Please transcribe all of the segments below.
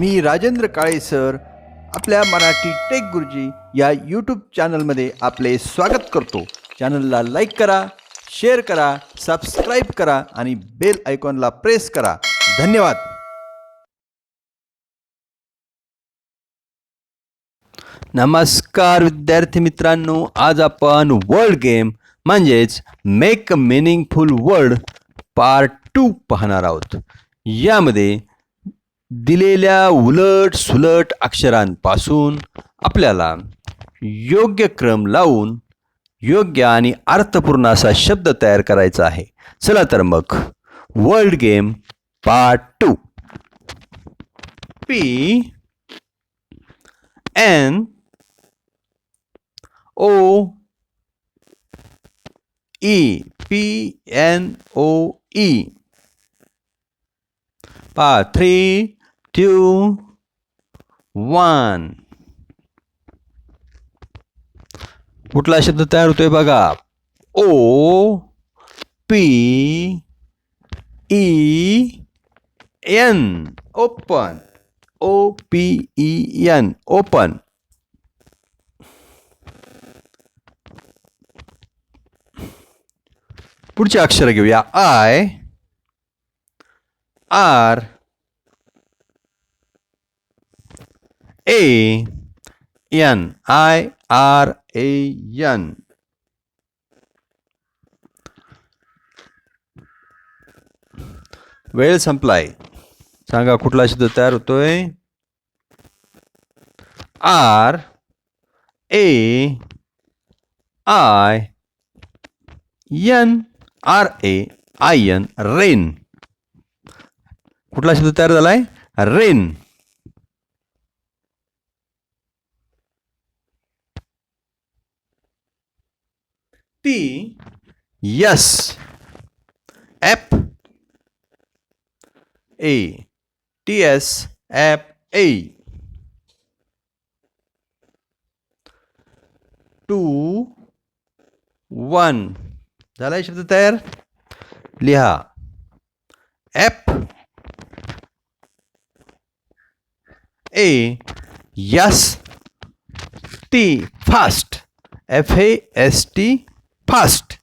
मी Rajendra Kale sir आपल्या Marathi take गुरुजी या यूट्यूब चॅनलमध्ये आपले स्वागत करतो. चॅनलला लाईक करा शेअर करा सबस्क्राईब करा आणि बेल आयकॉनला प्रेस करा. धन्यवाद. नमस्कार विद्यार्थी मित्रांनो आज आपण वर्ल्ड गेम म्हणजेच make meaningful world part two पाहणार आहोत. यामध्ये दिलेल्या उलट सुलट अक्षरांपासून आपल्याला योग्य क्रम लावून योग्य आणि अर्थपूर्ण असा शब्द तयार करायचा आहे. चला तर मग world game part two. P N O E P N O E. पा थ्री two, वन कुठला शब्द तयार होतोय बघा? O P E N open O P E N open पुढचे अक्षर घेऊया. I R A N I R A N वेळ संपलाय. सांगा कुठला शब्द तयार होतोय? R A I N R A I N rain कुठला शब्द तयार झालाय? Rain T S. F A T S F A two one झालाय शब्द तयार? लिहा. F A S T fast F A S T First,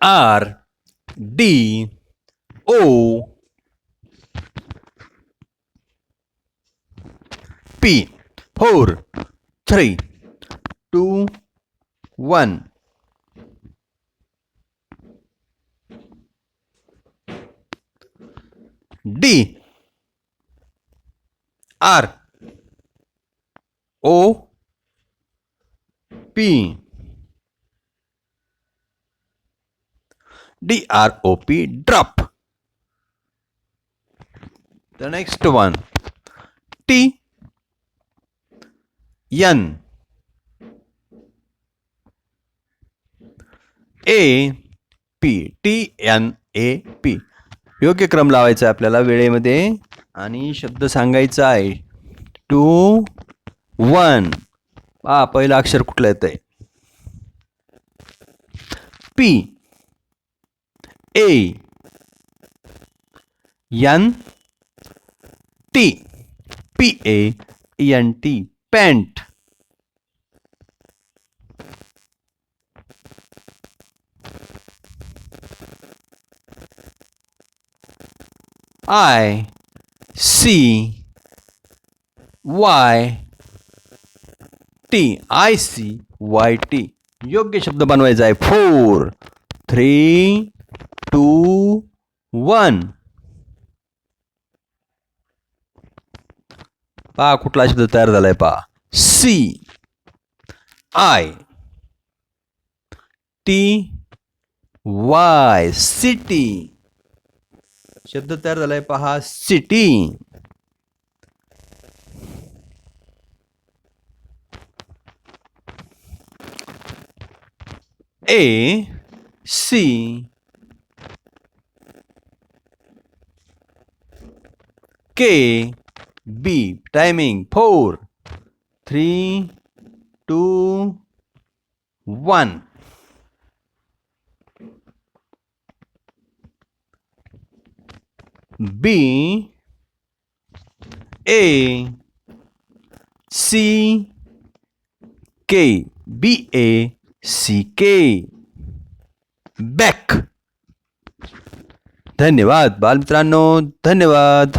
R D O P. Four three two one. D. R. O. P. D R O P D R O P drop. The next one. T. N. A P T N A P. योग्य क्रम लावायचा आहे आपल्याला वेळेमध्ये. आणि शब्द सांगायचा आहे. Two one. हा पहिलं अक्षर कुठलं येतं आहे P. A. N T. P. A. N. T. Pant. I C Y T I C Y T योग्य शब्द बनवायचा आहे. फोर थ्री टू वन पहा कुठला शब्द तयार झालाय पहा C I T Y city शब्द तयार पहा city A C K B timing four three two one B A C K. B A C K. Back धन्यवाद बालमित्रांनो धन्यवाद.